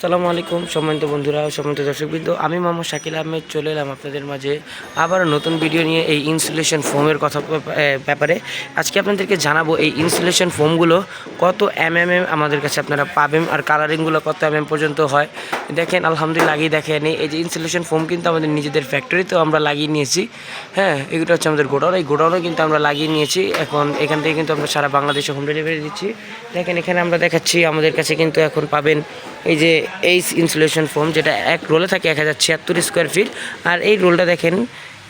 আসসালামু আলাইকুম, সম্মানিত বন্ধুরা সম্মানিত দর্শকবৃন্দ। আমি মোহাম্মদ শাকিল আহমেদ, চলে এলাম আপনাদের মাঝে আবার নতুন ভিডিও নিয়ে এই ইনসুলেশন ফোমের কথা ব্যাপারে। আজকে আপনাদেরকে জানাব এই ইনসুলেশন ফোমগুলো কত এম এম এম আমাদের কাছে আপনারা পাবেন আর কালারিংগুলো কত এম এম পর্যন্ত হয়। দেখেন, আলহামদুলিল্লাহ আগেই দেখেন। এই যে ইনসুলেশন ফোম কিন্তু আমাদের নিজেদের ফ্যাক্টরিতেও আমরা লাগিয়ে নিয়েছি। হ্যাঁ এগুলো হচ্ছে আমাদের গোডাউন। এই গোডাউনও কিন্তু আমরা লাগিয়ে নিয়েছি। এখন এখান থেকে কিন্তু আমরা সারা বাংলাদেশে হোম ডেলিভারি দিচ্ছি। দেখেন, এখানে আমরা দেখাচ্ছি, আমাদের কাছে কিন্তু এখন পাবেন এই যে এই ইনসুলেশন ফোম যেটা এক রোলে থাকে এক হাজার ছিয়াত্তর স্কোয়ার ফিট আর এই রোলটা দেখেন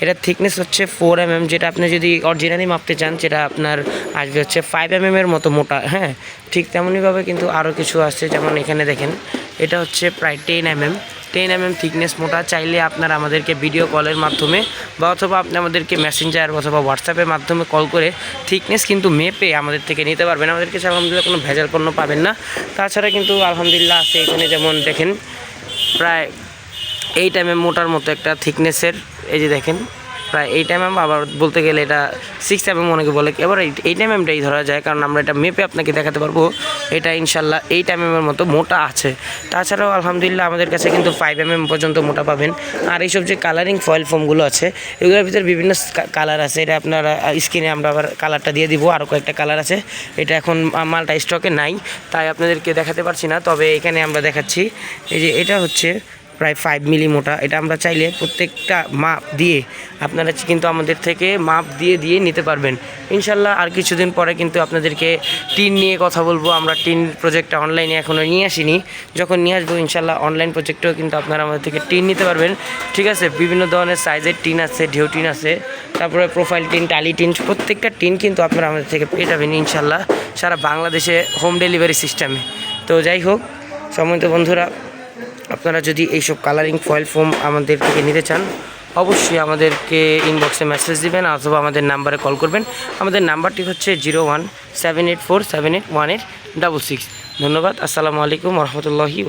এটা থিকনেস হচ্ছে ফোর এম এম যেটা আপনি যদি অরিজিনালি মাপতে চান, যেটা আপনার আসবে হচ্ছে ফাইভ এম এর মতো মোটা হ্যাঁ ঠিক তেমনইভাবে কিন্তু আরও কিছু আছে। যেমন এখানে দেখেন, এটা হচ্ছে প্রায় ten M M ten M M thickness মোটা চাইলে আপনারা আমাদেরকে ভিডিও কলের মাধ্যমে বা অথবা আপনি আমাদেরকে মেসেঞ্জার অথবা হোয়াটসঅ্যাপের মাধ্যমে কল করে থিকনেস কিন্তু মেপে আমাদের থেকে নিতে পারবেন। আমাদের কাছে আলহামদুলিল্লাহ কোনো ভেজাল পণ্য পাবেন না। তাছাড়া কিন্তু আলহামদুলিল্লাহ আছে এখানে যেমন দেখেন, প্রায় এই টাইমে মোটার মতো একটা থিকনেসের এই যে দেখেন প্রায় এইট এম এম আবার বলতে গেলে এটা সিক্স এম অনেকে বলে। এবার এইট এম এমটাই ধরা যায়, কারণ আমরা এটা মেপে আপনাকে দেখাতে পারব। এটা ইনশাল্লাহ এইট এম এর মতো মোটা আছে। তাছাড়াও আলহামদুলিল্লাহ আমাদের কাছে কিন্তু ফাইভ এম এম পর্যন্ত মোটা পাবেন। আর এইসব যে কালারিং ফয়েল ফোমগুলো আছে, এগুলোর ভিতরে বিভিন্ন কালার আছে। এটা আপনারা স্ক্রিনে আমরা আবার কালারটা দিয়ে দিব। আরও কয়েকটা কালার আছে। এটা এখন মালটা স্টকে নাই, তাই আপনাদেরকে দেখাতে পারছি না। তবে এখানে আমরা দেখাচ্ছি। এই যে এটা হচ্ছে প্রায় ফাইভ মিলি মোটা এটা আমরা চাইলে প্রত্যেকটা মাপ দিয়ে আপনারা কিন্তু আমাদের থেকে মাপ দিয়ে দিয়ে নিতে পারবেন। ইনশাল্লাহ আর কিছুদিন পরে কিন্তু আপনাদেরকে টিন নিয়ে কথা বলব। আমরা টিন প্রজেক্টটা অনলাইনে এখনও নিয়ে আসিনি। যখন নিয়ে আসব, ইনশাল্লাহ অনলাইন প্রজেক্টেও কিন্তু আপনারা আমাদের থেকে টিন নিতে পারবেন। ঠিক আছে? বিভিন্ন ধরনের সাইজের টিন আছে, ঢেউ টিন আছে। তারপরে প্রোফাইল টিন টালি টিন, প্রত্যেকটা টিন কিন্তু আপনারা আমাদের থেকে পেয়ে যাবেন ইনশাল্লাহ। সারা বাংলাদেশে হোম ডেলিভারি সিস্টেমে তো যাই হোক সম্মানিত বন্ধুরা। আপনারা যদি এইসব কালারিং ফয়েল ফোম আমাদের থেকে নিতে চান, অবশ্যই আমাদেরকে ইনবক্সে মেসেজ দেবেন অথবা আমাদের নাম্বারে কল করবেন। আমাদের নাম্বারটি হচ্ছে zero one seven eight four seven eight one eight double six ধন্যবাদ, আসসালামু আলাইকুম রহমতুল্লাহি